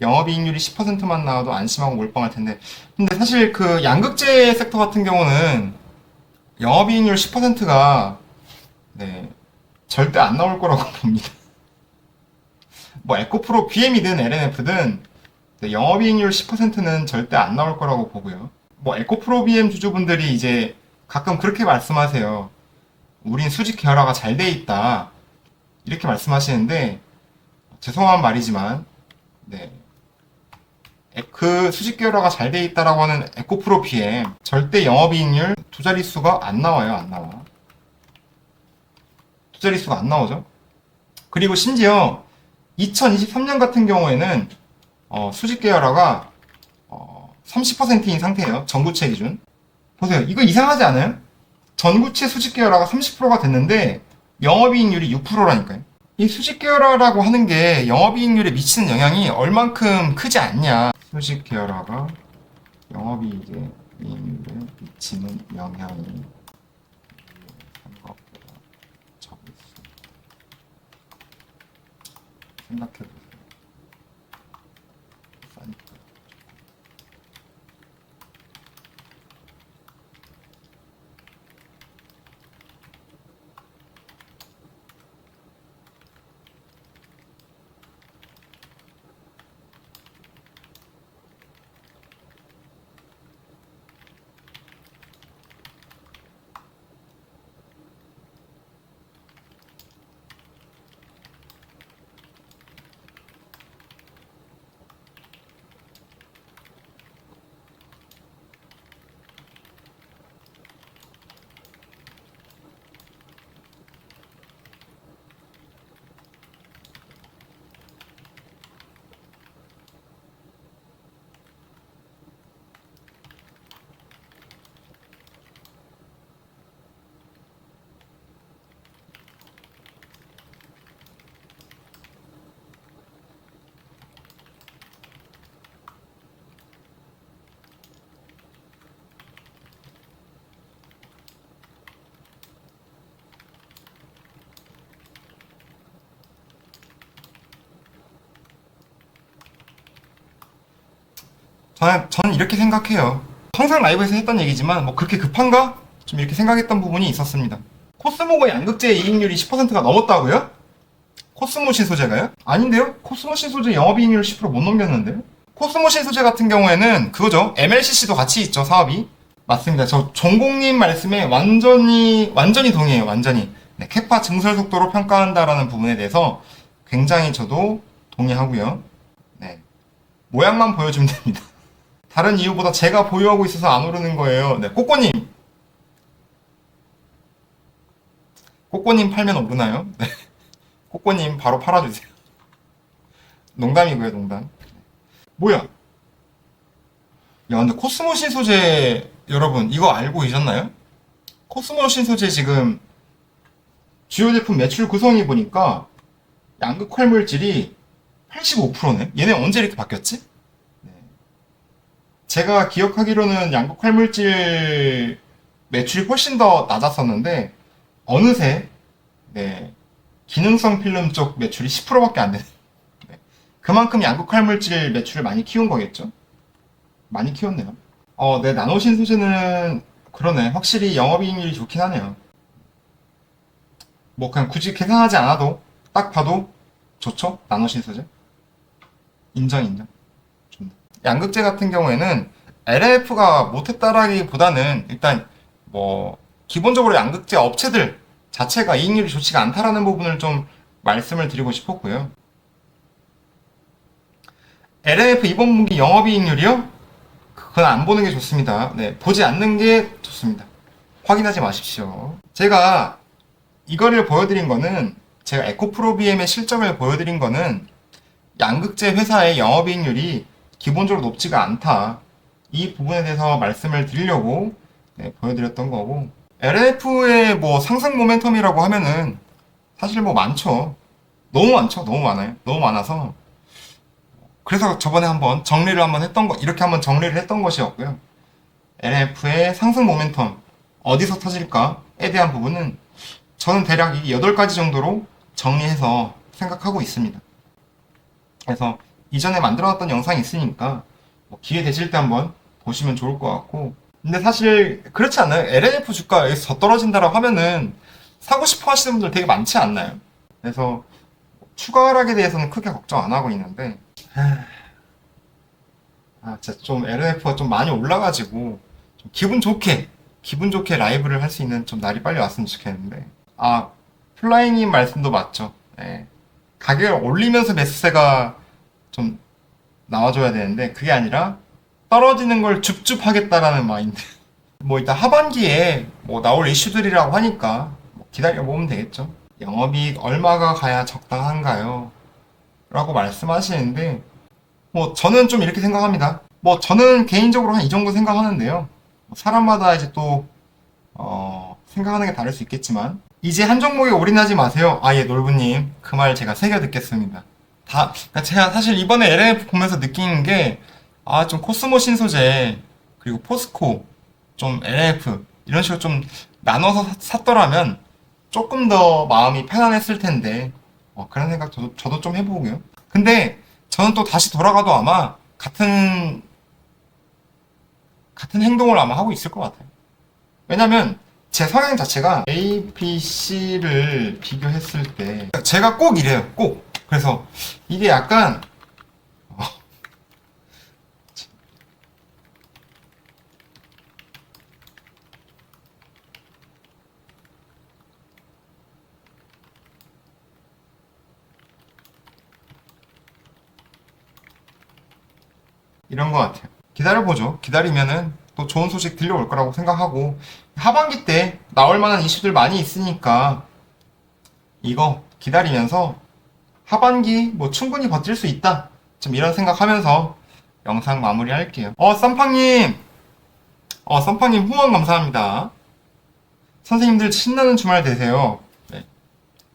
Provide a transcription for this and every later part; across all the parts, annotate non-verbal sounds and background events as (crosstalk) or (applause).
영업이익률이 10%만 나와도 안심하고 몰빵할 텐데. 근데 사실 그 양극재 섹터 같은 경우는 영업이익률 10%가 네, 절대 안 나올 거라고 (laughs) 봅니다. 뭐 에코프로 BM이든 LNF든 네, 영업이익률 10%는 절대 안 나올 거라고 보고요. 뭐 에코프로 BM 주주분들이 이제 가끔 그렇게 말씀하세요. 우린 수직 계열화가 잘 돼 있다. 이렇게 말씀하시는데 죄송한 말이지만 네. 에- 그 수직 계열화가 잘 돼 있다라고 하는 에코프로 BM 절대 영업이익률 두 자릿수가 안 나와요, 안 나와. 두 자릿수가 안 나오죠. 그리고 심지어 2023년 같은 경우에는 어, 수직 계열화가 어, 30%인 상태예요. 전구체 기준. 보세요. 이거 이상하지 않아요? 전구체 수직 계열화가 30%가 됐는데 영업이익률이 6%라니까요. 이 수직 계열화라고 하는 게 영업이익률에 미치는 영향이 얼만큼 크지 않냐. 수직 계열화가 영업이익에 이익률에 미치는 영향이 생각보다 생각해보세요. 싸니까. 저는, 저는 이렇게 생각해요. 항상 라이브에서 했던 얘기지만, 뭐 그렇게 급한가? 좀 이렇게 생각했던 부분이 있었습니다. 코스모가 양극재 이익률이 10%가 넘었다고요? 코스모 신소재가요? 아닌데요? 코스모 신소재 영업이익률 10%못 넘겼는데요? 코스모 신소재 같은 경우에는 그거죠. MLCC도 같이 있죠, 사업이. 맞습니다. 저 종공님 말씀에 완전히, 완전히 동의해요, 완전히. 네, 캐파 증설 속도로 평가한다라는 부분에 대해서 굉장히 저도 동의하고요. 네. 모양만 보여주면 됩니다. 다른 이유보다 제가 보유하고 있어서 안 오르는 거예요. 네, 꼬꼬님. 꼬꼬님 팔면 오르나요? (laughs) 네. 꼬꼬님 바로 팔아주세요. (laughs) 농담이고요, 농담. 뭐야? 야, 근데 코스모 신소재 여러분 이거 알고 계셨나요? 코스모 신소재 지금 주요 제품 매출 구성이 보니까 양극 활 물질이 85%네. 얘네 언제 이렇게 바뀌었지? 제가 기억하기로는 양극 활물질 매출이 훨씬 더 낮았었는데 어느새 네, 기능성 필름 쪽 매출이 10%밖에 안 되는 네. 그만큼 양극 활물질 매출을 많이 키운 거겠죠? 많이 키웠네요. 어, 네, 나노신 소재는 그러네. 확실히 영업이익률이 좋긴 하네요. 뭐 그냥 굳이 계산하지 않아도 딱 봐도 좋죠? 나노신 소재. 인정, 인정. 양극재 같은 경우에는 LF가 못했다라기보다는 일단 뭐 기본적으로 양극재 업체들 자체가 이익률이 좋지가 않다라는 부분을 좀 말씀을 드리고 싶었고요. LF 이번 분기 영업이익률이요? 그건 안 보는 게 좋습니다. 네, 보지 않는 게 좋습니다. 확인하지 마십시오. 제가 이거를 보여드린 거는 제가 에코프로비엠의 실적을 보여드린 거는 양극재 회사의 영업이익률이 기본적으로 높지가 않다. 이 부분에 대해서 말씀을 드리려고 네, 보여드렸던 거고 LF의 뭐 상승 모멘텀이라고 하면은 사실 뭐 많죠. 너무 많죠. 너무 많아요. 너무 많아서 그래서 저번에 한번 정리를 한번 했던 거 이렇게 한번 정리를 했던 것이었고요. LF의 상승 모멘텀 어디서 터질까에 대한 부분은 저는 대략 이 8가지 정도로 정리해서 생각하고 있습니다. 그래서 이전에 만들어놨던 영상이 있으니까 뭐 기회 되실 때 한번 보시면 좋을 것 같고 근데 사실 그렇지 않나요? LNF 주가 여기서 더 떨어진다라고 하면은 사고 싶어 하시는 분들 되게 많지 않나요? 그래서 추가 하락에 대해서는 크게 걱정 안 하고 있는데 하... 아 진짜 좀 LNF가 좀 많이 올라가지고 좀 기분 좋게 기분 좋게 라이브를 할 수 있는 좀 날이 빨리 왔으면 좋겠는데 아 플라잉님 말씀도 맞죠 네. 가격을 올리면서 매수세가 좀 나와줘야 되는데 그게 아니라 떨어지는 걸 줍줍하겠다라는 마인드 (laughs) 뭐 일단 하반기에 뭐 나올 이슈들이라고 하니까 뭐 기다려 보면 되겠죠 영업이익 얼마가 가야 적당한가요? 라고 말씀하시는데 뭐 저는 좀 이렇게 생각합니다 뭐 저는 개인적으로 한 이 정도 생각하는데요 뭐 사람마다 이제 또 어, 생각하는 게 다를 수 있겠지만 이제 한 종목에 올인하지 마세요. 아예 놀부님 그 말 제가 새겨 듣겠습니다. 다 그러니까 제가 사실 이번에 LNF 보면서 느끼는 게 아 좀 코스모 신소재 그리고 포스코 좀 LNF 이런 식으로 좀 나눠서 사- 샀더라면 조금 더 마음이 편안했을 텐데 어, 그런 생각 저도, 저도 좀 해보고요. 근데 저는 또 다시 돌아가도 아마 같은 같은 행동을 아마 하고 있을 것 같아요. 왜냐면 제 성향 자체가 A, B, C를 비교했을 때 제가 꼭 이래요. 꼭. 그래서 이게 약간 어, 이런 것 같아요. 기다려보죠. 기다리면은 또 좋은 소식 들려올 거라고 생각하고 하반기 때 나올 만한 이슈들 많이 있으니까 이거 기다리면서 하반기 뭐 충분히 버틸 수 있다. 좀 이런 생각하면서 영상 마무리 할게요. 어, 쌈팡님! 어, 쌈팡님 후원 감사합니다. 선생님들 신나는 주말 되세요. 네.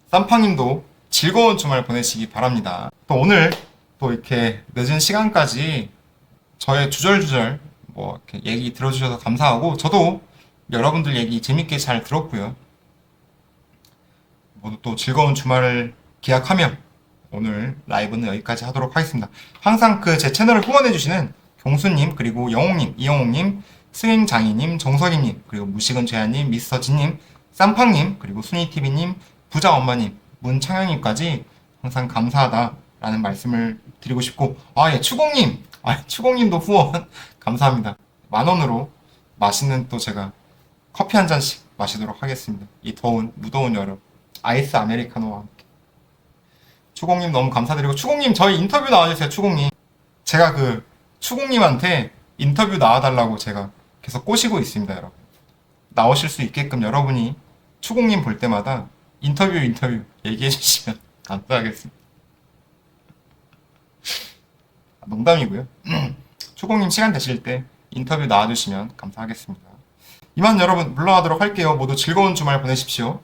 쌈팡님도 즐거운 주말 보내시기 바랍니다. 또 오늘 또 이렇게 늦은 시간까지 저의 주절주절 뭐 이렇게 얘기 들어주셔서 감사하고 저도 여러분들 얘기 재밌게 잘 들었고요. 모두 또 즐거운 주말을 기약하며 오늘 라이브는 여기까지 하도록 하겠습니다. 항상 그 제 채널을 후원해주시는 경수님, 그리고 영웅님, 이영웅님, 스윙장이님, 정석이님, 그리고 무식은 죄아님, 미스터지님, 쌈팡님, 그리고 순이TV님, 부자 엄마님, 문창영님까지 항상 감사하다라는 말씀을 드리고 싶고, 아, 예, 추공님! 아, 추공님도 후원 (laughs) 감사합니다. 만 원으로 맛있는 또 제가 커피 한 잔씩 마시도록 하겠습니다. 이 더운, 무더운 여름. 아이스 아메리카노와 함께. 추공님 너무 감사드리고, 추공님 저희 인터뷰 나와주세요, 추공님. 제가 그, 추공님한테 인터뷰 나와달라고 제가 계속 꼬시고 있습니다, 여러분. 나오실 수 있게끔 여러분이 추공님 볼 때마다 인터뷰, 인터뷰 얘기해 주시면 (laughs) 감사하겠습니다. 아, 농담이고요. (clears throat) 추공님 시간 되실 때 인터뷰 나와주시면 감사하겠습니다. 이만 여러분 물러가도록 할게요. 모두 즐거운 주말 보내십시오.